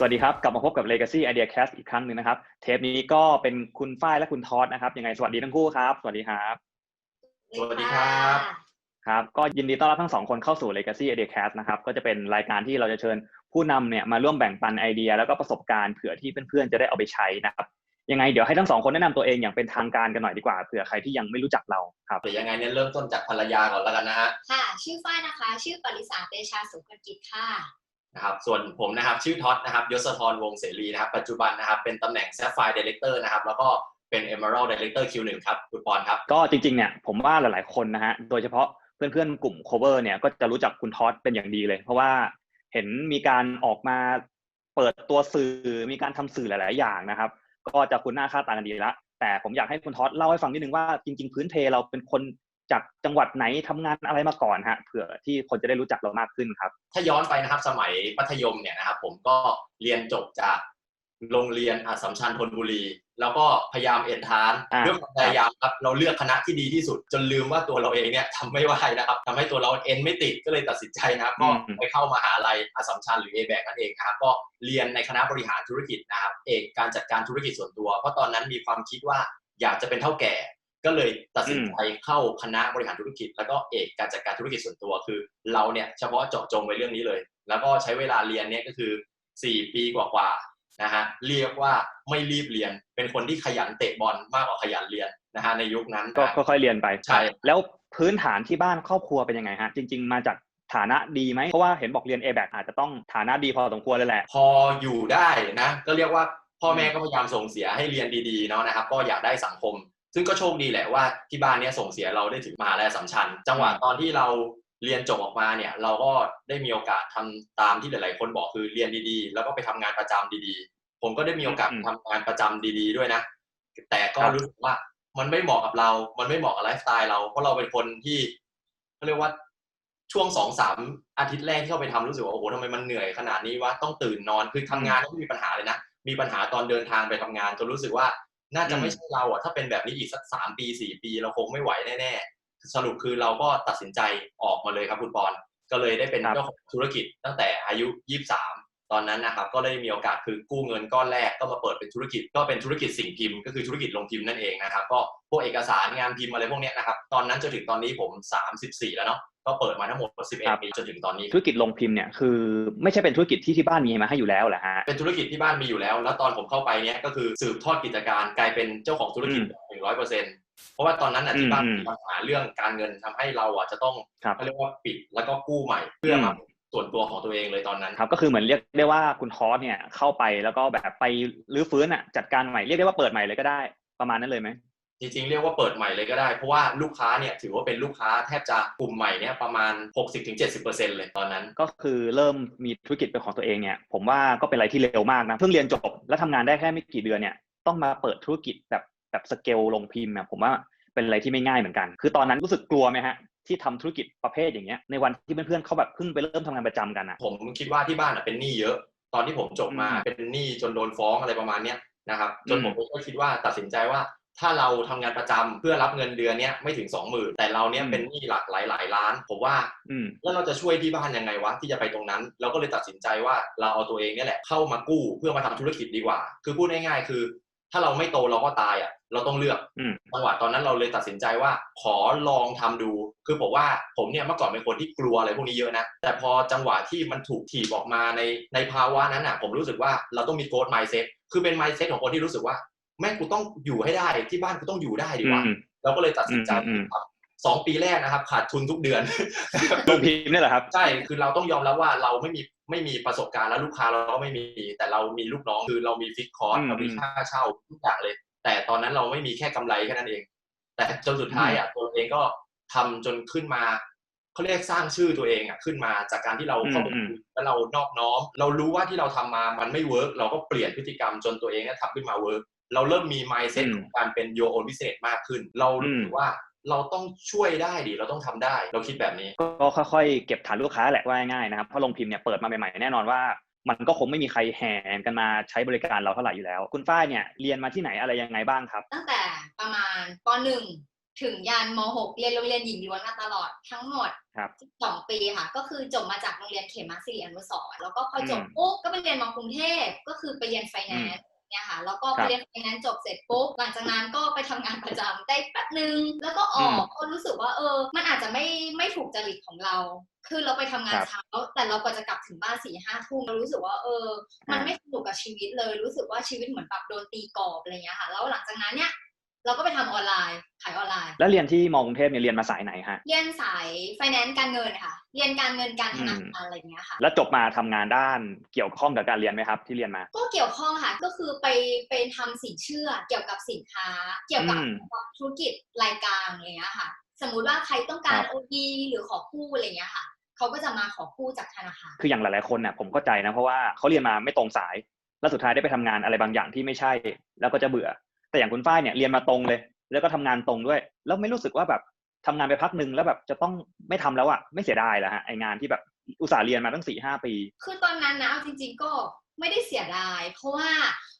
สวัสดีครับ กลับมาพบกับ Legacy Idea Cast อีกครั้งหนึ่งนะครับ เทปนี้ก็เป็นคุณฝ้ายและคุณทอดนะครับ ยังไงสวัสดีทั้งคู่ครับ สวัสดีครับ สวัสดีครับครับ ก็ยินดีต้อนรับทั้งสองคนเข้าสู่ Legacy Idea Cast นะครับ ก็จะเป็นรายการที่เราจะเชิญผู้นำเนี่ยมาร่วมแบ่งปันไอเดีย แล้วก็ประสบการณ์เผื่อที่เพื่อนๆจะได้เอาไปใช้นะครับ ยังไงเดี๋ยวให้ทั้งสองคนแนะนำตัวเองอย่างเป็นทางการกันหน่อยดีกว่าเผื่อใครที่ยังไม่รู้จักเราครับเดี๋ยวยังไงเนี่ยเริ่มต้นจากภรรยาก่อนแล้วกันนะฮะ ค่ะ ชื่อฝ้ายนะคะ ชื่อปริสาเตชาสุขกิจค่ะ นะครับส่วนผมนะครับชื่อท็อตนะครับยศธรวงศเสรีนะครับปัจจุบันนะครับเป็นตำแหน่ง Sapphire Director นะครับแล้วก็เป็น Emerald Director Q1 ครับคุณปอนครับ ก็จริงๆเนี่ยผมว่าหลายๆคนนะฮะโดยเฉพาะเพื่อนๆกลุ่ม cover เนี่ยก็จะรู้จักคุณท็อตเป็นอย่างดีเลย เพราะว่าเห็นมีการออกมาเปิดตัวสื่อมีการทำสื่อหลาย ๆ อย่างนะครับ ก็จะคุ้นหน้าค่าตากันดีละแต่ผมอยากให้คุณท็อตเล่าให้ฟังนิดนึงว่าจริง ๆ พื้นเพเราเป็นคน จากจังหวัดไหนทำงานอะไรมาก่อนฮะเผื่อที่คนจะได้รู้จักเรามากขึ้นครับ ถ้าย้อนไปนะครับสมัยมัธยมเนี่ยนะครับผมก็เรียนจบจากโรงเรียนอัสสัมชัญธนบุรี แล้วก็พยายามเอนทานอ่าด้วยความพยายามครับเราเลือกคณะที่ดีที่สุด จนลืมว่าตัวเราเองเนี่ยทำไม่ไหวนะครับทำให้ตัวเราเอ็นไม่ติดก็เลยตัดสินใจนะครับก็ไปเข้ามหาลัยอัสสัมชัญหรือ a b a c นั่นเองนะครับก็เรียนในคณะบริหารธุรกิจนะครับเอกการจัดการธุรกิจส่วนตัว เพราะตอนนั้นมีความคิดว่าอยากจะเป็นเท่าแก่ ก็เลยตัดสินใจเข้าคณะบริหารธุรกิจ แล้วก็เอกการจัดการธุรกิจส่วนตัวคือ เราเนี่ยเฉพาะเจาะจงไว้เรื่องนี้เลย แล้วก็ใช้เวลาเรียนเนี่ยก็คือ 4 ปีกว่าๆนะฮะเรียกว่าไม่รีบเรียน เป็นคนที่ขยันเตะบอลมากกว่าขยันเรียนนะฮะในยุคนั้นก็นะค่อยๆเรียนไปใช่แล้วพื้นฐานที่บ้านครอบครัวเป็นยังไงฮะจริง ๆ มาจากฐานะดีไหมเพราะว่าเห็นบอกเรียน a b a c อาจจะต้องฐานะดีพอสมควรเลยแหละ พออยู่ได้นะ ก็เรียกว่าพ่อแม่ก็พยายามส่งเสียให้เรียนดีๆเนาะนะครับ ก็อยากได้สังคม ซึ่งก็โชคดีแหละว่าที่บ้านเนี้ยส่งเสียเราได้ถึงมหาลัยอัสสัมชัญ จังหวะตอนที่เราเรียนจบออกมาเนี่ย เราก็ได้มีโอกาสทำตามที่หลาย ๆ คนบอกคือเรียนดีๆ แล้วก็ไปทำงานประจำดีๆ ผมก็ได้มีโอกาสอืมทำงานประจำดี ๆ ด้วยนะ แต่ก็ครับรู้สึกว่ามันไม่เหมาะกับเรา มันไม่เหมาะกับไลฟ์สไตล์เราเพราะเราเป็นคนที่เขาเรียกว่าช่วงสองสามอาทิตย์แรกที่เข้าไปทำรู้สึกว่าโอ้โหทำไมมันเหนื่อยขนาดนี้ว่าต้องตื่นนอนคือทำงานก็ไม่มีปัญหาเลยนะมีปัญหาตอนเดินทางไปทำงานจนรู้สึกว่า น่าจะไม่ใช่เราอะถ้าเป็นแบบนี้อีกสักสามปีสี่ปีเราคงไม่ไหวแน่ๆสรุปคือเราก็ตัดสินใจออกมาเลยครับคุณปอนก็เลยได้เป็นครับเจ้าของธุรกิจตั้งแต่อายุยี่สาม ตอนนั้นนะครับก็ได้มีโอกาสคือกู้เงินก้อนแรกก็มาเปิดเป็นธุรกิจ ก็เป็นธุรกิจสิ่งพิมพ์ก็คือธุรกิจลงพิมพ์นั่นเองนะครับก็พวกเอกสารงานพิมพ์อะไรพวกเนี้ยนะครับตอนนั้นจนถึงตอนนี้ผม 34 แล้วเนาะก็เปิดมาทั้งหมดครับ11 ปีจนถึงตอนนี้ ธุรกิจลงพิมพ์เนี่ยคือไม่ใช่เป็นธุรกิจที่ที่บ้านมีมาให้อยู่แล้วเหรอฮะเป็นธุรกิจที่บ้านมีอยู่แล้ว แล้วตอนผมเข้าไปเนี้ยก็คือสืบทอดกิจการกลายเป็นเจ้าของธุรกิจอืมหนึ่งร้อยเปอร์เซ็นต์เพราะว่าตอนนั้นน่ะที่บ้านอืมมีปัญหาเรื่องการเงินทำให้เราอะจะต้องครับเขาเรียกว่าปิดแล้วก็กู้ใหม่เพื่ออมมา ส่วนตัวของตัวเองเลยตอนนั้นครับก็คือเหมือนเรียกได้ว่าคุณทอสเนี่ยเข้าไปแล้วก็แบบไปรื้อฟื้นอะจัดการใหม่เรียกได้ว่าเปิดใหม่เลยก็ได้ประมาณนั้นเลยไหมจริงๆ เรียกว่าเปิดใหม่เลยก็ได้ เพราะว่าลูกค้าเนี่ยถือว่าเป็นลูกค้าแทบจะกลุ่มใหม่เนี่ยประมาณ 60-70%เลยตอนนั้น ก็คือเริ่มมีธุรกิจเป็นของตัวเองเนี่ยผมว่าก็เป็นอะไรที่เร็วมากนะเพิ่งเรียนจบแล้วทำงานได้แค่ไม่กี่เดือนเนี่ยต้องมาเปิดธุรกิจแบบแบบสเกลลงพิมพ์เนี่ยผมว่าเป็นอะไรที่ไม่ง่ายเหมือนกัน คือตอนนั้นรู้สึกกลัวไหมฮะ ที่ทำธุรกิจประเภทอย่างเงี้ยในวันที่เพื่อนๆเขาแบบเพิ่งไปเริ่มทำงานประจำกันอะผมคิดว่าที่บ้านอะเป็นหนี้เยอะ ตอนที่ผมจบมาอืมเป็นหนี้จนโดนฟ้องอะไรประมาณเนี้ยนะครับจนอืมผมก็คิดว่าตัดสินใจว่าถ้าเราทำงานประจำเพื่อรับเงินเดือนเนี้ยไม่ถึง 20,000แต่เราเนี้ยเป็นหนี้หลักหลายหลายๆล้าน ผมว่าอืมแล้วเราจะช่วยที่บ้านยังไงวะที่จะไปตรงนั้น เราก็เลยตัดสินใจว่าเราเอาตัวเองเนี่ยแหละเข้ามากู้เพื่อมาทำธุรกิจดีกว่า คือพูดง่ายๆคือ ถ้าเราไม่โตเราก็ตายอะ เราต้องเลือกอืมจังหวะตอนนั้นเราเลยตัดสินใจว่า ขอลองทำดู คือผมว่าผมเนี่ยเมื่อก่อนเป็นคนที่กลัวอะไรพวกนี้เยอะนะ แต่พอจังหวะที่มันถูกถีบออกมาในในภาวะนั้นอะ ผมรู้สึกว่าเราต้องมีโก d ไม n ์เซ็ตคือเป็นไม n ์เซ็ตของคนที่รู้สึกว่า แม่งกูต้องอยู่ให้ได้ที่บ้านกูต้องอยู่ได้ดีอืกว่ามเราก็เลยตัดสินใจอืมอืมครับสองปีแรกนะครับ ขาดทุนทุกเดือนลงพิมพ์นี่แหละครับ ใช่ คือเราต้องยอมรับว่าเราไม่มี ไม่มีประสบการณ์แล้วลูกค้าเราก็ไม่มี แต่เรามีลูกน้องคือเรามีฟิกคอร์สอืมเรามีค่าเช่าทุกอย่างเลย แต่ตอนนั้นเราไม่มีแค่กำไรแค่นั้นเอง แต่จนสุดท้ายอะตัวเองก็ทำจนขึ้นมาเขาเรียกสร้างชื่อตัวเองอะขึ้นมาจากการที่เราเข้าไปอืมคุยแล้วเรานอบน้อม เรารู้ว่าที่เราทำมามันไม่เวิร์กเราก็เปลี่ยนพฤติกรรมจนตัวเองเนี่ยทำขึ้นมาเวิร์กเราเริ่มมี mindset อืมของการเป็น your own business มากขึ้น เรารู้สึกว่า เราต้องช่วยได้ดิเราต้องทำได้ เราคิดแบบนี้ก็ค่อยๆเก็บฐานลูกค้าแหละว่าง่ายๆนะครับเพราะลงพิมพ์เนี่ยเปิดมาใหม่ๆแน่นอนว่ามันก็คงไม่มีใครแห่กันมาใช้บริการเราเท่าไหร่อยู่แล้ว คุณฝ้ายเนี่ยเรียนมาที่ไหนอะไรยังไงบ้างครับ ตั้งแต่ประมาณป .1 ถึงยันม .6 เรียนโรงเรียนหญิงล้วนมาตลอดทั้งหมดครับ12ปีค่ะ ก็คือจบมาจากโรงเรียนเขมาสิริอนุสรณ์แล้วก็พอจบอืมปุ๊บก็ไปเรียนมกรุงเทพก็คือไปเรียนไฟแนนซ์ เนี่ยค่ะแล้วก็คไปรับเรียนไฟแนนซ์จบเสร็จปุ๊บหลังจากนั้นก็ไปทำงานประจำได้แป๊บนึง แล้วก็อออืกมก็รู้สึกว่าเออ มันอาจจะไม่ไม่ถูกจริตของเรา คือเราไปทำงานครับเช้าแต่เราก็จะกลับถึงบ้านสี่ห้าทุ่มเรารู้สึกว่าเออ มันอ่าไม่สนุกกับชีวิตเลยรู้สึกว่าชีวิตเหมือนแบบโดนตีกรอบอะไรอย่างเงี้ยค่ะแล้วหลังจากนั้นเนี่ย เราก็ไปทำออนไลน์ขายออนไลน์ แล้วเรียนที่มอกรุงเทพเนี่ยเรียนมาสายไหนฮะ เรียนสายไฟแนนซ์การเงินค่ะ เรียนการเงินการธนาอืมคารอะไรอย่างเงี้ยค่ะ แล้วจบมาทำงานด้านเกี่ยวข้องกับการเรียนไหมครับที่เรียนมา ก็เกี่ยวข้องค่ะ ก็คือไปไปทำสินเชื่อเกี่ยวกับสินค้า เกี่ยวกับอืมธุรกิจรายการอะไรอย่างเงี้ยค่ะ สมมุติว่าใครต้องการครับโอดีหรือขอกู้อะไรอย่างเงี้ยค่ะ เขาก็จะมาขอกู้จากธนาคาร คืออย่างหลายๆคนเนี่ยผมเข้าใจนะเพราะว่าเขาเรียนมาไม่ตรงสาย แล้วสุดท้ายได้ไปทำงานอะไรบางอย่างที่ไม่ใช่ แล้วก็จะเบื่อ แต่อย่างคุณฝ้ายเนี่ยเรียนมาตรงเลย แล้วก็ทำงานตรงด้วย แล้วไม่รู้สึกว่าแบบทำงานไปพักหนึ่งแล้วแบบจะต้องไม่ทำแล้วอะไม่เสียดายแล้วฮะไองานที่แบบอุตส่าห์เรียนมาตั้งสี่ห้าปี คือตอนนั้นนะเอาจริง ๆก็ไม่ได้เสียดาย เพราะว่า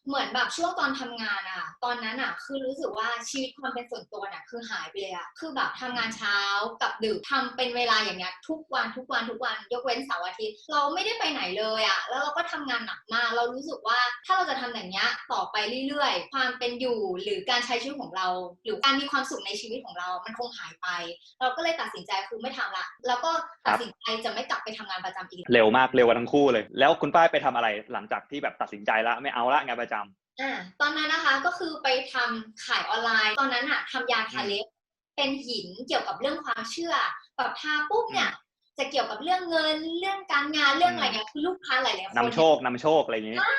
เหมือนแบบช่วงตอนทำงานอะตอนนั้นอะคือรู้สึกว่าชีวิตความเป็นส่วนตัวเนี่ยคือหายไปเลยอะคือแบบทำงานเช้ากับดึกทำเป็นเวลาอย่างเงี้ยทุกวันทุกวันทุกวันยกเว้นเสาร์อาทิตย์เราไม่ได้ไปไหนเลยอะแล้วเราก็ทำงานหนักมากเรารู้สึกว่าถ้าเราจะทำอย่างเงี้ยต่อไปเรื่อยๆ ความเป็นอยู่หรือการใช้ชีวิตของเรา หรือการมีความสุขในชีวิตของเรา มันคงหายไป เราก็เลยตัดสินใจคือไม่ทำละ แล้วก็ตัดสินใจจะไม่กลับไปทำงานประจำอีกเร็วมากเร็วกว่าทั้งคู่เลย แล้วคุณฝ้ายไปทำอะไรหลังจากที่แบบตัดสินใจแล้วไม่เอาละงานประจำอ่าตอนนั้นนะคะก็คือไปทำขายออนไลน์ ตอนนั้นอะทำยาทาเล็บเป็นหินเกี่ยวกับเรื่องความเชื่อแบบทาปุ๊บเนี่ยจะเกี่ยวกับเรื่องเงินเรื่องการงานเรื่องอะไรเงี้ยคือลูกค้าหลายๆคนนำโชคนำโชคอะไรอย่างงี้ใช่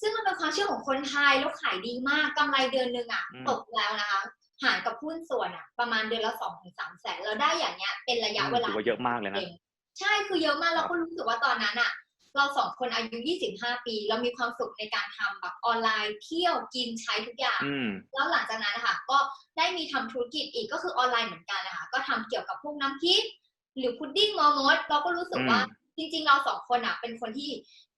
ซึ่งมันเป็นความเชื่อของคนไทยแล้วขายดีมากกำไรเดือนหนึ่งอะอืมตกแล้วนะคะหารกับหุ้นส่วนอะประมาณเดือนละสองถึงสามแสนเราได้อย่างเงี้ยเป็นระยะเวลาถือว่าเยอะมากเลยนะใช่คือเยอะมากครัเราบก็รู้สึกว่าตอนนั้นอะ เราสองคนอายุ 25 ปี เรามีความสุขในการทำแบบออนไลน์เที่ยวกินใช้ทุกอย่างอืมแล้วหลังจากนั้นนะคะก็ได้มีทำธุรกิจอีกก็คือออนไลน์เหมือนกันนะคะก็ทำเกี่ยวกับพวกน้ำพริกหรือพุดดิ้งมอมดเราก็รู้สึกว่าอืมจริง ๆ เราสองคนอะเป็นคนที่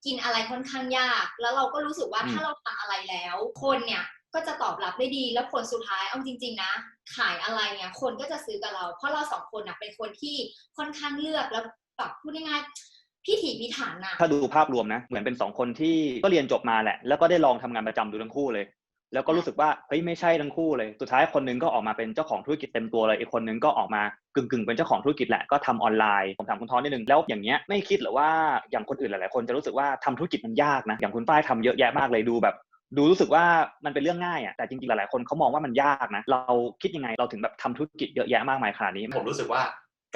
กินอะไรค่อนข้างยาก แล้วเราก็รู้สึกว่าอืมถ้าเราทำอะไรแล้ว คนเนี่ยก็จะตอบรับได้ดีแล้วผลสุดท้ายเอาจริง ๆ นะ ขายอะไรเนี่ยคนก็จะซื้อกับเรา เพราะเราสองคนอะเป็นคนที่ค่อนข้างเลือกแล้วแบบพูดง่ายๆ พิถีพิถันน่ะถ้าดูภาพรวมนะเหมือนเป็นสองคนที่ก็เรียนจบมาแหละ แล้วก็ได้ลองทำงานประจำดูทั้งคู่เลย แล้วก็รู้สึกว่าเฮ้ยไม่ใช่ทั้งคู่เลย สุดท้ายคนหนึงก็ออกมาเป็นเจ้าของธุรกิจเต็มตัวเลยอีกคนหนึงก็ออกมากึ่งกึ่งๆเป็นเจ้าของธุรกิจแหละก็ทำออนไลน์ผมถามคุณท้อนนิดนึงแล้วอย่างเงี้ยไม่คิดเหรือว่าอย่างคนอื่นหลายๆคนจะรู้สึกว่าทำธุรกิจมันยากนะอย่างคุณป้ายทำเยอะแยะมากเลยดูแบบดูรู้สึกว่ามันเป็นเรื่องง่ายอะแต่จริงๆหลายๆคนเขามองว่ามันยากนะเราคิดยังไงเราถึงแบบทำธุรกิจเยอะแยะมากมายขนาดนี้ ผมรู้สึกว่า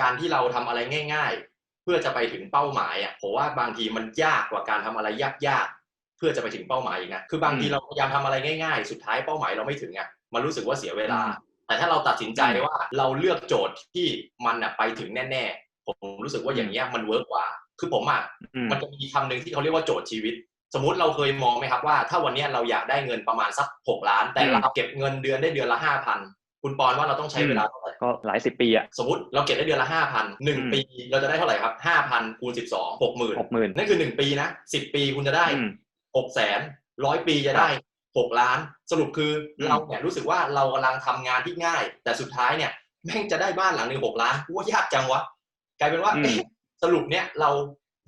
การที่เราทำอะไรง่ายๆ เพื่อจะไปถึงเป้าหมายอะผมว่าบางทีมันยากกว่าการทำอะไรยากๆ เพื่อจะไปถึงเป้าหมายอีกนะคือบางทีอืมเราพยายามทำอะไรง่ายๆ สุดท้ายเป้าหมายเราไม่ถึงอะมันรู้สึกว่าเสียเวลาอืมแต่ถ้าเราตัดสินใจอืมว่าเราเลือกโจทย์ที่มันอะไปถึงแน่ๆ ผมรู้สึกว่าอย่างเงี้ยมันเวิร์กกว่า คือผมอะอืมมันจะมีคำหนึ่งที่เขาเรียกว่าโจทย์ชีวิต สมมุติเราเคยมองไหมครับว่า ถ้าวันเนี้ยเราอยากได้เงินประมาณสักหกล้าน แต่อืมเราเก็บเงินเดือนได้เดือนละห้าพัน คุณปอนว่าเราต้องใช้เวลาเท่าไหร่ก็หลายสิบปีอะสมมติเราเก็บได้เดือนละห้าพันหนึ่งอืมปีเราจะได้เท่าไหร่ครับห้าพันคูณสิบสองหกหมื่นหกหมื่นนั่นคือหนึ่งปีนะสิบปีคุณจะได้อืมหกแสนร้อยปีจะได้หกล้าน สรุปคืออมเราเนี่ยรู้สึกว่าเรากำลังทำงานที่ง่าย แต่สุดท้ายเนี่ยแม่งจะได้บ้านหลังหนึ่งหกล้านว่ายากจังวะกลายเป็นว่าอืมเอ๊ะสรุปเนี่ยเรา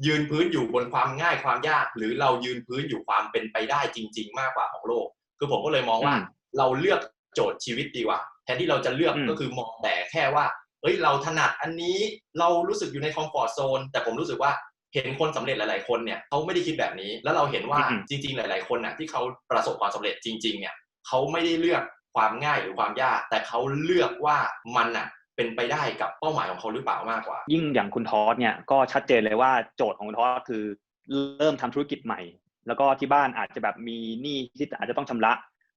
ยืนพื้นอยู่บนความง่ายความยาก หรือเรายืนพื้นอยู่ความเป็นไปได้จริง ๆ มากกว่าของโลก คือผมก็เลยมองว่าอืมเราเลือกโจทย์ชีวิตดีกว่า แทนที่เราจะเลือกอืมก็คือมองแต่แค่ว่าเอ้ยเราถนัดอันนี้เรารู้สึกอยู่ในคอมฟอร์ทโซนแต่ผมรู้สึกว่าเห็นคนสำเร็จหลาย ๆ คนเนี่ยเขาไม่ได้คิดแบบนี้ แล้วเราเห็นว่าอืมจริง ๆ หลาย ๆ คนน่ะที่เขาประสบความสำเร็จจริง ๆ เนี่ยเขาไม่ได้เลือกความง่ายหรือความยาก แต่เขาเลือกว่ามันน่ะเป็นไปได้กับเป้าหมายของเขาหรือเปล่ามากกว่า ยิ่งอย่างคุณทอสเนี่ยก็ชัดเจนเลยว่าโจทย์ของคุณทอสคือเริ่มทำธุรกิจใหม่ แล้วก็ที่บ้านอาจจะแบบมีหนี้ที่อาจจะต้องชำระ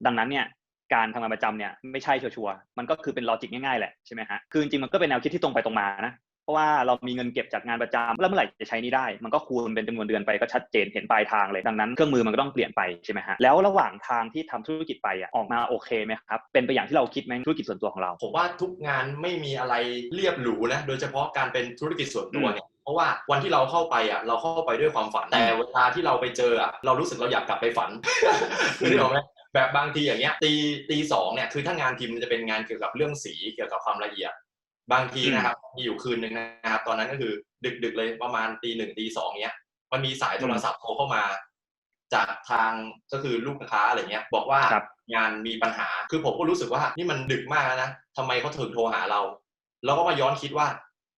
ดังนั้นเนี่ย การทำงานประจำเนี่ยไม่ใช่ชัวร์ๆมันก็คือเป็นลอจิกง่ายๆแหละใช่ไหมฮะคือจริงๆมันก็เป็นแนวคิดที่ตรงไปตรงมานะเพราะว่าเรามีเงินเก็บจากงานประจำแล้วเมื่อไหร่จะใช้หนี้ได้ มันก็คูณเป็นจำนวนเดือนไปก็ชัดเจนเห็นปลายทางเลยดังนั้นเครื่องมือมันก็ต้องเปลี่ยนไปใช่ไหมฮะแล้วระหว่างทางที่ทำธุรกิจไปอะออกมาโอเคไหมครับเป็นไปอย่างที่เราคิดไหมธุรกิจส่วนตัวของเรา ผมว่าทุกงานไม่มีอะไรเรียบหรูนะโดยเฉพาะการเป็นธุรกิจส่วนตัวเนี่ยเพราะว่าวันที่เราเข้าไปอะเราเข้าไปด้วยความฝันแต่เวลาที่เราไปเจออะเรารู้สึกเราอยากกลับไปฝันคือที่บอกไหม แบบบางทีอย่างเงี้ยตีตีสองเนี่ยคือถ้างานพิมพ์มันจะเป็นงานเกี่ยวกับเรื่องสีเกี่ยวกับความละเอียด บางทีนะครับมีอยู่คืนหนึ่งนะครับตอนนั้นก็คือดึกๆเลยประมาณตีหนึ่งตีสองเนี้ยมันมีสายโทรศัพท์โทรเข้ามา จากทางก็คือลูกค้าอะไรเงี้ย บอกว่าครับงานมีปัญหาคือผมก็รู้สึกว่านี่มันดึกมากแล้วนะทำไมเขาถึงโทรหาเราเราก็มาย้อนคิดว่า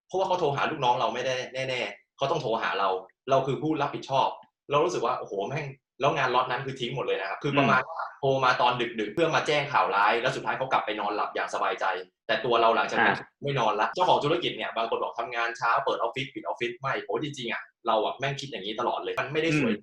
เพราะว่าเขาโทรหาลูกน้องเราไม่ได้แน่ ๆเขาต้องโทรหาเรา เราคือผู้รับผิดชอบ เรารู้สึกว่าโอ้โหแม่ง แล้วงานล็อตนั้นคือทิ้งหมดเลยนะครับคือประมาณว่าโทรมาตอนดึกๆ เพื่อมาแจ้งข่าวร้าย แล้วสุดท้ายเขากลับไปนอนหลับอย่างสบายใจ แต่ตัวเราหลังจากนั้นไม่นอนละเจ้าของธุรกิจเนี่ยบางคนบอกทำงานเช้าเปิดออฟฟิศปิดออฟฟิศไม่โอ้จริงๆอะเราอะแม่งคิดอย่างนี้ตลอดเลยมันไม่ได้สวย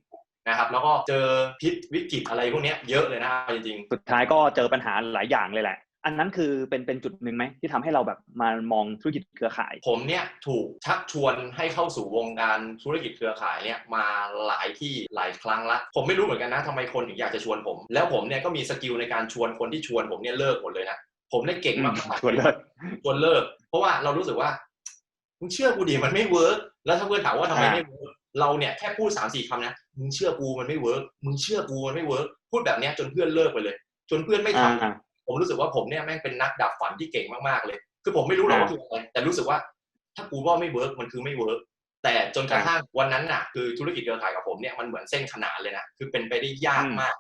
นะครับแล้วก็เจอพิษวิกฤตอะไรพวกเนี้ยเยอะเลยนะจริงๆ สุดท้ายก็เจอปัญหาหลายอย่างเลยแหละ อันนั้นคือเป็นเป็นจุดหนึ่งไหมที่ทำให้เราแบบมามองธุรกิจเครือข่าย ผมเนี่ยถูกชักชวนให้เข้าสู่วงการธุรกิจเครือข่ายเนี่ยมาหลายที่หลายครั้งละผมไม่รู้เหมือนกันนะทำไมคนถึงอยากจะชวนผม แล้วผมเนี่ยก็มีสกิลในการชวนคนที่ชวนผมเนี่ยเลิกหมดเลยนะผมเนี่ยเก่งมากๆชวนเลิกชวนเลิก เพราะว่าเรารู้สึกว่ามึงเชื่อกูดิมันไม่เวิร์กแล้วถ้าเพื่อนถามว่าทำไมอ่าไม่เวิร์กเราเนี่ยแค่พูดสามสี่คำนะมึงเชื่อกูมันไม่เวิร์กมึงเชื่อกูมันไม่เวิร์กพูดแบบเนี้ยจนเพื่อนเลิกไปเลย จนเพื่อนไม่ทำอ่า ผมรู้สึกว่าผมเนี่ยแม่งเป็นนักดับฝันที่เก่งมากๆเลย คือผมไม่รู้หรอกว่าอ่าคืออะไรแต่รู้สึกว่าถ้ากูว่าไม่เวิร์กมันคือไม่เวิร์กแต่จนกระทั่งวันนั้นน่ะ คือธุรกิจเครือข่ายกับผมเนี่ยมันเหมือนเส้นขนานเลยนะคือเป็นไปได้ยากมาก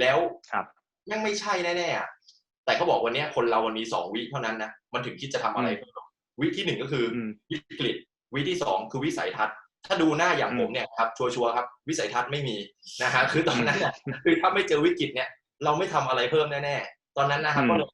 แล้วครับแม่งไม่ใช่แน่ๆอะแต่เขาบอกวันเนี้ยคนเรามันมีสองวิเท่านั้นนะมันถึงคิดจะทำอะไรอืมเพิ่มวิที่หนึ่งก็คืออมวิกฤตวิที่สองคือวิสัยทัศน์ถ้าดูหน้าอย่างอืมผมเนี่ยครับชัวร์ๆครับ วิสัยทัศน์ไม่มีนะฮะคือตอนนั้นน่ะคือถ้าไม่เจอวิกฤตเนี่ย เราไม่ทำอะไรเพิ่มแน่ๆ ตอนนั้นนะครับอืมก็เลย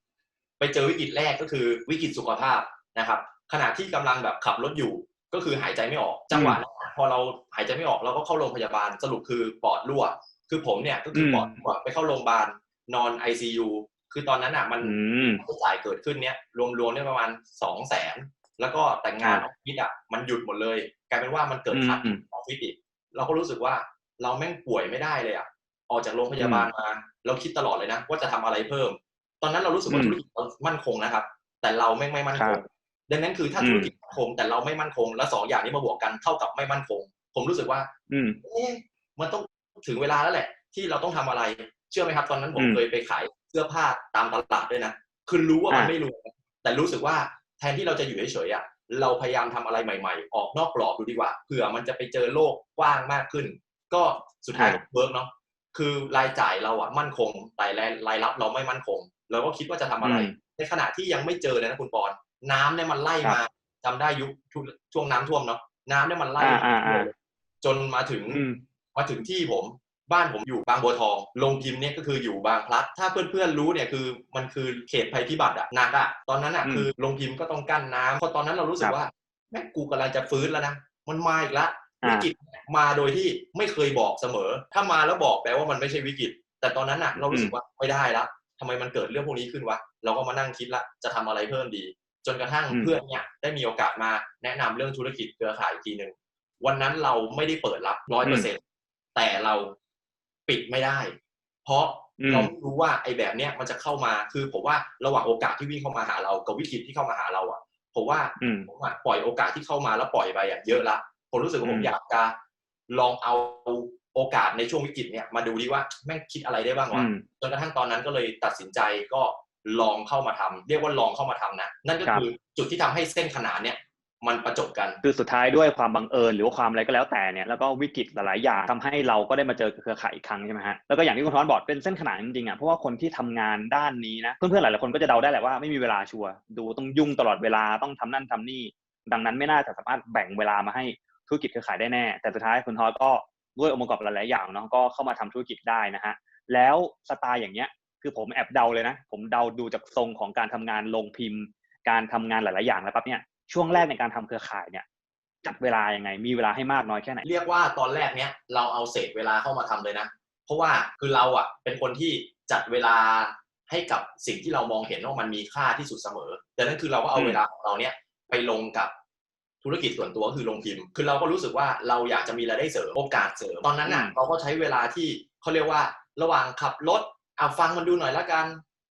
ไปเจอวิกฤตแรกก็คือวิกฤตสุขภาพนะครับ ขณะที่กำลังแบบขับรถอยู่ ก็คือหายใจไม่ออกจังหวะนั้นพอเราหายใจไม่ออกเราก็เข้าโรงพยาบาลสรุปคือปอดรั่ว คือผมเนี่ยก็คืออมปอดรั่วไปเข้าโรงพยาบาลนอน ICU คือตอนนั้นอะมันอืมค่าใช้จ่ายเกิดขึ้นเนี้ยรวมๆเนี่ยประมาณสองแสนแล้วก็แต่งงานออ่าอฟฟิศอะมันหยุดหมดเลย กลายเป็นว่ามันเกิดขาดอืมออฟฟิศอีกเราก็รู้สึกว่าเราแม่งป่วยไม่ได้เลยอะออกจากโรงพยาบาลมา เราคิดตลอดเลยนะ ว่าจะทำอะไรเพิ่ม ตอนนั้นเรารู้สึกว่าอืมธุรกิจเรามั่นคงนะครับ แต่เราแม่งไม่มั่นคงครับดังนั้นคือถ้าอืมธุรกิจมั่นคงแต่เราไม่มั่นคง แล้วสองอย่างนี้มาบวกกันเท่ากับไม่มั่นคง ผมรู้สึกว่าอืมเอ๊ะมันต้องถึงเวลาแล้วแหละ ที่เราต้องทำอะไร เชื่อไหมครับ ตอนนั้นผมอืมเคยไปขายเสื้อผ้าตามตลาดด้วยนะคือรู้ว่ามันอ่าไม่รวยนะแต่รู้สึกว่าแทนที่เราจะอยู่เฉยๆอะเราพยายามทำอะไรใหม่ ๆ ออกนอกกรอบดูดีกว่าเผื่อมันจะไปเจอโลกกว้างมากขึ้น ก็สุดท้ายเวิร์กเนาะคือรายจ่ายเราอะมั่นคง แต่รายรายรับเราไม่มั่นคง เราก็คิดว่าจะทำอะไรอืมในขณะที่ยังไม่เจอเลยนะคุณปอนน้ำเนี่ยมันไล่มาจำได้ยุคช่วงน้ำท่วมเนาะน้ำเนี่ยมันไล่อ่าอ่าอ่าจนมาถึงอืมมาถึงที่ผมบ้านผมอยู่บางบัวทองโรงพิมพ์เนี่ยก็คืออยู่บางพลัด ถ้าเพื่อนๆรู้เนี่ยคือมันคือเขตภัยพิบัติอะหนักอะตอนนั้นอะอืมคือโรงพิมพ์ก็ต้องกั้นน้ำพอตอนนั้นเรารู้สึคกรับว่าแม่งกูกำลังจะฟื้นแล้วนะมันมาอีกละอ่าวิกฤตมาโดยที่ไม่เคยบอกเสมอ ถ้ามาแล้วบอกแปลว่ามันไม่ใช่วิกฤต แต่ตอนนั้นอะเรารู้สึกว่าไม่ได้ละ ทำไมมันเกิดเรื่องพวกนี้ขึ้นวะเราก็มานั่งคิดละจะทำอะไรเพิ่มดี จนกระทั่งอืมเพื่อนเนี่ยได้มีโอกาสมาแนะนำเรื่องธุรกิจเครือข่ายอีกทีหนึ่งวันนั้นเราไม่ได้เปิดรับร้อยเปอร์เซ็นแต่เราปิดไม่ได้ เพราะอืมเราไม่รู้ว่าไอ้แบบเนี้ยมันจะเข้ามาคือผมว่าระหว่างโอกาสที่วิ่งเข้ามาหาเรากับวิกฤตที่เข้ามาหาเราอะผมว่าอืมผมอะปล่อยโอกาสที่เข้ามาแล้วปล่อยไปอะเยอะละผมรู้สึกว่าผอืมมอยากจะลองเอา โอกาสในช่วงวิกฤตเนี่ยมาดูดีว่าแม่งคิดอะไรได้บ้างอืวะมจนกระทั่งตอนนั้นก็เลยตัดสินใจก็ลองเข้ามาทำเรียกว่าลองเข้ามาทำนะ นั่นก็ครับคือจุดที่ทำให้เส้นขนานเนี่ยมันประจบกัน คือสุดท้ายด้วยความบังเอิญหรือว่าความอะไรก็แล้วแต่เนี่ยแล้วก็วิกฤตหลายๆอย่างทำให้เราก็ได้มาเจอเครือข่ายอีกครั้งใช่ไหมฮะแล้วก็อย่างที่คุณทอนบอกเป็นเส้นขนานจริงๆอะเพราะว่าคนที่ทำงานด้านนี้นะเพื่อนๆหลายๆคนก็จะเดาได้แหละว่าไม่มีเวลาชัวร์ดูต้องยุ่งตลอดเวลาต้องทำนั่นทำนี่ ดังนั้นไม่น่าจะสามารถแบ่งเวลามาให้ธุรกิจเครือข่ายได้แน่ แต่สุดท้ายคุณทอนก็ ด้วยองค์ประกอบหลายๆอย่างเนาะก็เข้ามาทำธุรกิจได้นะฮะแล้วสไตล์อย่างเงี้ยคือผมแอบเดาเลยนะ ผมเดาดูจากทรงของการทำงานลงพิมพ์ การทำงานหลาย ๆ อย่างแล้วปั๊บเนี่ยช่วงแรกในการทำเครือข่ายเนี่ยจัดเวลายังไงมีเวลาให้มากน้อยแค่ไหน เรียกว่าตอนแรกเนี้ยเราเอาเศษเวลาเข้ามาทำเลยนะ เพราะว่าคือเราอะเป็นคนที่จัดเวลาให้กับสิ่งที่เรามองเห็นว่ามันมีค่าที่สุดเสมอดังนั้นคือเราก็เอาเวลาของเราเนี่ยไปลงกับ ธุรกิจส่วนตัวก็คือลงพิมพ์ คือเราก็รู้สึกว่าเราอยากจะมีรายได้เสริมโอกาสเสริม ตอนนั้นน่ะเราก็ใช้เวลาที่เขาเรียกว่าระหว่างขับรถเอาฟังมันดูหน่อยละกัน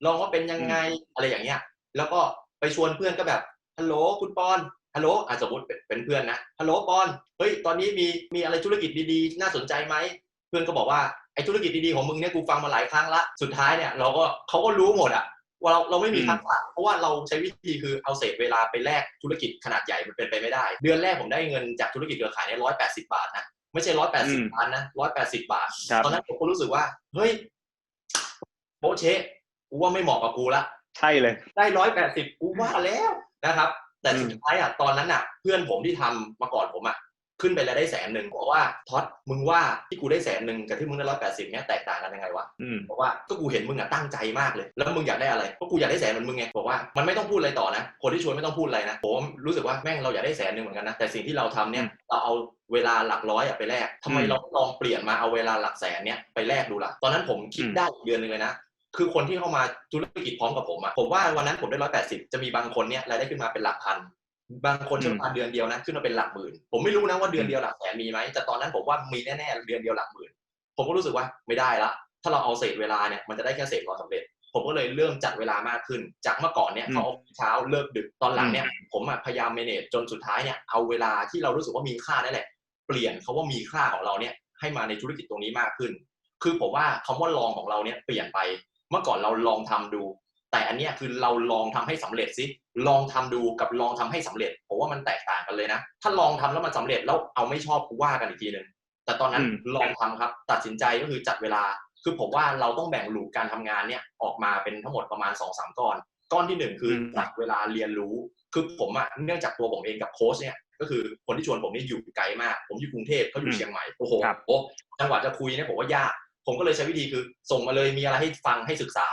ลองว่าเป็นยังไงอะไรอย่างเงี้ย แล้วก็ไปชวนเพื่อนก็แบบฮัลโหลคุณปอนฮัลโหลอะสมมติเป็นเป็นเพื่อนนะฮัลโหลปอนเฮ้ยตอนนี้มีมีอะไรธุรกิจดีๆ น่าสนใจไหมเพื่อนก็บอกว่าไออ้ธุรกิจดีๆของมึงเนี่ยกูฟังมาหลายครั้งละสุดท้ายเนี่ยเราก็เขาก็รู้หมดอะ ว่าเราเราไม่มีทักษะเพราะว่าเราใช้วิธีคือเอาเศษเวลาไปแลกธุรกิจขนาดใหญ่มันเป็นไปไม่ได้ เดือนแรกผมได้เงินจากธุรกิจเครือข่ายเนี่ยร้อยแปดสิบาทนะไม่ใช่ร้อยแปดสิบล้านนะร้อยแปดสิบาทครับตอนนั้นผมก็รู้สึกว่า เฮ้ยโบะเชะกูว่าไม่เหมาะกับกูละใช่เลย ได้ร้อยแปดสิบกูว่าแล้วนะครับ แต่อืมสุดท้ายอะตอนนั้นอะ เพื่อนผมที่ทำมาก่อนผมอะ ขึ้นไปแล้วได้แสนหนึ่งบอกว่าท็อตมึงว่าที่กูได้แสนหนึ่งกับที่มึงได้ร้อยแปดสิบเนี้ยแตกต่างกันยังไงวะอืมบอกว่าก็กูเห็นมึงอะตั้งใจมากเลย แล้วมึงอยากได้อะไรก็กูอยากได้แสนเหมือนมึงไงบอกว่ามันไม่ต้องพูดอะไรต่อนะ คนที่ชวนไม่ต้องพูดอะไรนะผมรู้สึกว่าแม่งเราอยากได้แสนหนึ่งเหมือนกันนะแต่สิ่งที่เราทำเนี่ยอืมเราเอาเวลาหลักร้อยอะไปแลกทำไมอืมเราไม่ลองเปลี่ยนมาเอาเวลาหลักแสนเนี้ยไปแลกดูล่ะตอนนั้นผมคิดอืมได้อีกเดือนหนึ่งเลยนะคือคนที่เข้ามาธุรกิจพร้อมกับผมอะผมว่าวันนั้นผมได้ร้อยแปดสิบจะมีบางคนเนี่ยรายได้ขึ้นมาเป็นหลักพัน บางคนใช้เวลาเดือนเดียวนะขึ้นมาเป็นหลักหมื่น ผมไม่รู้นะว่าเดือนเดียวหลักแสนมีไหมแต่ตอนนั้นผมว่ามีแน่ๆเดือนเดียวหลักหมื่น ผมก็รู้สึกว่าไม่ได้ละ ถ้าเราเอาเศษเวลาเนี่ยมันจะได้แค่เศษร้อยสำเร็จ ผมก็เลยเริ่มจัดเวลามากขึ้น จากเมื่อก่อนเนี่ยอืมเขาเช้าเลิกดึกตอนหลังเนี่ย ผมอะพยายามเมเนจจนสุดท้ายเนี่ยเอาเวลาที่เรารู้สึกว่ามีค่านั่นแหละเปลี่ยนเขาว่ามีค่าของเราเนี่ยให้มาในธุรกิจตรงนี้มากขึ้น คือผมว่าคำว่าลองของเราเนี่ยเปลี่ยนไป เมื่อก่อนเราลองทำดู แต่อันเนี้ยคือเราลองทำให้สำเร็จสิลองทำดูกับลองทำให้สำเร็จผมว่ามันแตกต่างกันเลยนะ ถ้าลองทำแล้วมันสำเร็จแล้วเอาไม่ชอบกูว่ากันอีกทีหนึ่งแต่ตอนนั้นอืมลองทำครับ ตัดสินใจก็คือจัดเวลา คือผมว่าเราต้องแบ่งลูปการทำงานเนี่ยออกมาเป็นทั้งหมดประมาณ2อสามก้อน ก้อนที่หนึ่งคืออมจัดเวลาเรียนรู้ คือผมอะเนื่องจากตัวผมเองกับโค้ชเนี่ยก็คือคนที่ชวนผมนี่อยู่ไกลมาก ผมอยู่กรุงเทพเขาอยู่เชียงใหม่โอ้โหครับโอ้จังหวะจะคุยเนี่ยผมว่ายากผมก็เลยใช้วิธีคือ ส่งมาเลยมีอะไรให้ฟังให้ศึกษา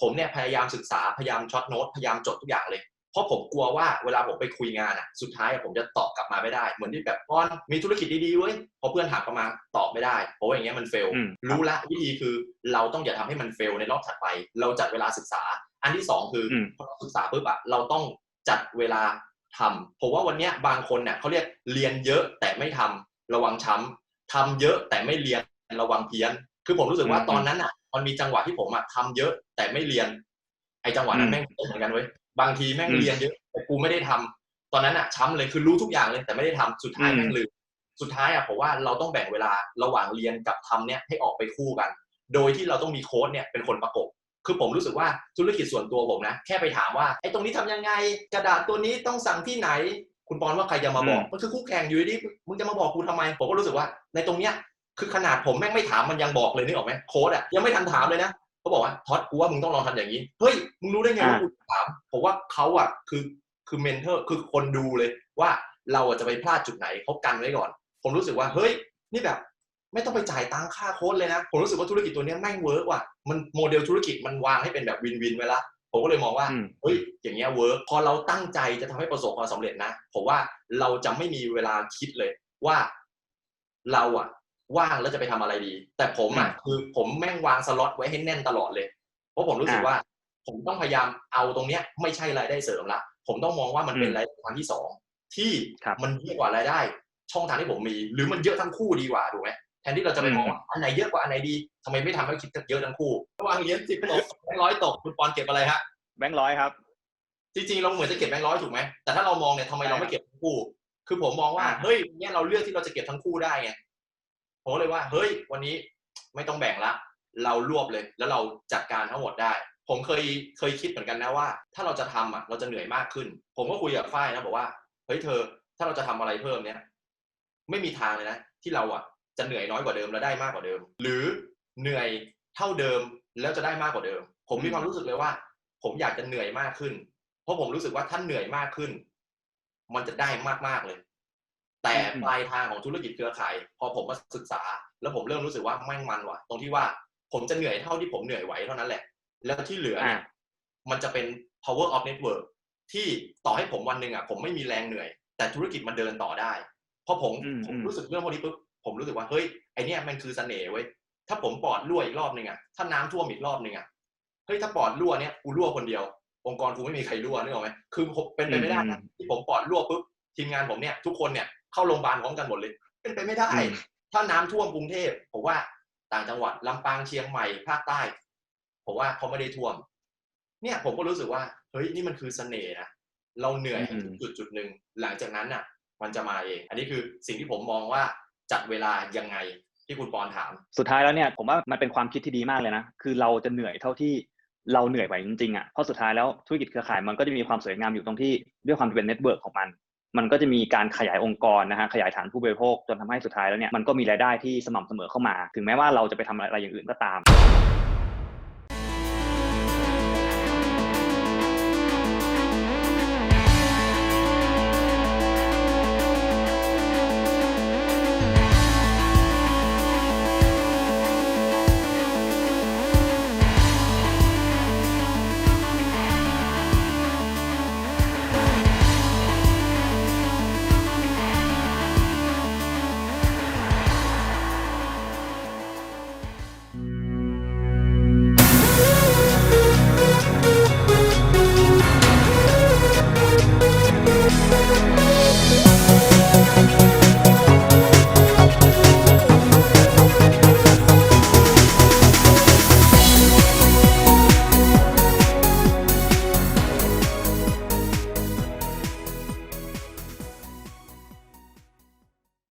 ผมเนี่ยพยายามศึกษาพยายามช็อตโน้ตพยายามจดทุกอย่างเลย เพราะผมกลัวว่าเวลาผมไปคุยงานอะสุดท้ายอะผมจะตอบกลับมาไม่ได้ เหมือนที่แบบก้อนมีธุรกิจดีๆเว้ยพอเพื่อนถามกลับมาตอบไม่ได้ เพราะว่าอย่างเงี้ยมันเฟลอืมรู้ละวิธีคือเราต้องอย่าทำให้มันเฟลในรอบถัดไป เราจัดเวลาศึกษา อันที่สองคืออมพอเราศึกษาปุ๊บอะเราต้องจัดเวลาทำผมว่าวันเนี้ยบางคนเนี่ยเขาเรียกเรียนเยอะแต่ไม่ทำระวังช้ำทำเยอะแต่ไม่เรียนระวังเพี้ยน คือผมรู้สึกว่าอืมตอนนั้นอะ มันมีจังหวะที่ผมอะทำเยอะแต่ไม่เรียน ไอ้จังหวะนั้อืนมแม่งเหมือนกันเว้ยบางทีแม่งอืมเรียนเยอะแต่กูไม่ได้ทำตอนนั้นอะช้ำเลยคือรู้ทุกอย่างเลยแต่ไม่ได้ทำสุดท้ายอืมแม่งลืมสุดท้ายอะผมว่าเราต้องแบ่งเวลาระหว่างเรียนกับทำเนี่ยให้ออกไปคู่กัน โดยที่เราต้องมีโค้ดเนี่ยเป็นคนประกบคือผมรู้สึกว่าธุรกิจส่วนตัวผมนะ แค่ไปถามว่าไอ้ตรงนี้ทำยังไง กระดาษตัวนี้ต้องสั่งที่ไหน คุณปอนว่าใครจะมาบอกอืมมันคือคู่แข่งอยู่ดีๆมึงจะมาบอกกูทำไม ผมก็รู้สึกว่าในตรงเนี้ย คือขนาดผมแม่งไม่ถามมันยังบอกเลยนึกออกไหมโค้ดอะยังไม่ทันถามเลยนะเขาบอกว่าท็อตกูว่ามึงต้องลองทำอย่างนี้เฮ้ยมึงรู้ได้ไงว่าอ่ากูถามผมว่าเขาอะคือคือเมนเทอร์คือคนดูเลยว่าเราอะจะไปพลาดจุดไหนเขากันไว้ก่อน ผมรู้สึกว่าเฮ้ยนี่แบบไม่ต้องไปจ่ายตังค่าโค้ดเลยนะ ผมรู้สึกว่าธุรกิจตัวเนี้ยแม่งเวิร์กว่ะมันโมเดลธุรกิจมันวางให้เป็นแบบวินวินไว้ละผมก็เลยมองว่าอืมเฮ้ยอย่างเงี้ยเวิร์กพอเราตั้งใจจะทำให้ประสบความสำเร็จนะผมว่าเราจะไม่มีเวลาคิดเลยว่า เราอะ ว่างแล้วจะไปทำอะไรดี แต่ผมอะคือผมแม่งวางสล็อตไว้ให้แน่นตลอดเลย เพราะผมรู้สึกอ่าว่า ผมต้องพยายามเอาตรงเนี้ย ไม่ใช่รายได้เสริมละผมต้องมองว่ามันเป็นอืมรายได้ทางที่สองที่ครับมันเยอะกว่ารายได้ ช่องทางที่ผมมี หรือมันเยอะทั้งคู่ดีกว่าถูกไหมแทนที่เราจะไปมองว่าอันไหนเยอะกว่าอันไหนดีทำไมไม่ทำให้คิดเยอะทั้งคู่ระหว่างเหรียญสิบตกแบงค์ร้อยตกคุณปอนเก็บอะไรฮะแบงค์ร้อยครับ จริงๆเราเหมือนจะเก็บแบงค์ร้อยถูกไหมแต่ถ้าเรามองเนี่ยทำไมเราไม่เก็บทั้งคู่ คือผมมองว่าอ่าเฮ้ยเนี่ยเราเลือกที่เราจะเก็บทั้งคู่ได้ไง ผมก็เลยว่าเฮ้ยวันนี้ไม่ต้องแบ่งละ เรารวบเลย แล้วเราจัดการทั้งหมดได้ ผมเคยเคยคิดเหมือนกันนะว่า ถ้าเราจะทำอะเราจะเหนื่อยมากขึ้น ผมก็คุยกับฝ้ายนะบอกว่าเฮ้ยเธอ ถ้าเราจะทำอะไรเพิ่มเนี่ยไม่มีทางเลยนะ ที่เราอะจะเหนื่อยน้อยกว่าเดิมแล้วได้มากกว่าเดิม หรือเหนื่อยเท่าเดิมแล้วจะได้มากกว่าเดิม ผมมีความรู้สึกเลยว่า ผมอยากจะเหนื่อยมากขึ้น เพราะผมรู้สึกว่าถ้าเหนื่อยมากขึ้น มันจะได้มากๆเลย แต่อืมปลายทางของธุรกิจเครือข่าย พอผมมาศึกษา แล้วผมเริ่มรู้สึกว่าแม่งมันว่ะ ตรงที่ว่าผมจะเหนื่อยเท่าที่ผมเหนื่อยไหวเท่านั้นแหละ แล้วที่เหลือเนี่ยอ่ามันจะเป็น power of network ที่ต่อให้ผมวันหนึ่งอะผมไม่มีแรงเหนื่อย แต่ธุรกิจมันเดินต่อได้เพราะผมอืมผมอืมรู้สึกเรื่องพวกนี้ปุ๊บผมรู้สึกว่าเฮ้ยไอเนี้ยมันคือเสน่ห์เว้ยถ้าผมปอดรั่วอีกรอบหนึ่งอะถ้าน้ำท่วมอีกรอบหนึ่งอะเฮ้ยถ้าปอดรั่วเนี่ยกูรั่วคนเดียว องค์กรกูไม่มีใครรั่วนึกออกไหมคือผมเป็นไปไม่ได้นะที่ผมปอดรั่วปุ๊บทีมงานผมเนี่ยทุกคนเนี่ย เข้าโรงพยาบาลพร้อมกันหมดเลย เป็นไปไม่ได้อืมถ้าน้ำท่วมกรุงเทพผมว่าต่างจังหวัดลำปางเชียงใหม่ภาคใต้ผมว่าเขาไม่ได้ท่วม เนี่ยผมก็รู้สึกว่า เฮ้ยนี่มันคือเสน่ห์นะเราเหนื่อยอืมจุดจุดๆหนึ่งหลังจากนั้นน่ะ มันจะมาเอง อันนี้คือสิ่งที่ผมมองว่าจัดเวลายังไงที่คุณปอนถาม สุดท้ายแล้วเนี่ยผมว่ามันเป็นความคิดที่ดีมากเลยนะคือเราจะเหนื่อยเท่าที่เราเหนื่อยไหวจริงๆอะเพราะสุดท้ายแล้วธุรกิจเครือข่ายมันก็จะมีความสวยงามอยู่ตรงที่ด้วยความที่เป็นเน็ตเวิร์กของมัน มันก็จะมีการขยายองค์กรนะฮะขยายฐานผู้บริโภคจนทำให้สุดท้ายแล้วเนี่ยมันก็มีรายได้ที่สม่ำเสมอเข้ามา ถึงแม้ว่าเราจะไปทำอะไรอย่างอื่นก็ตาม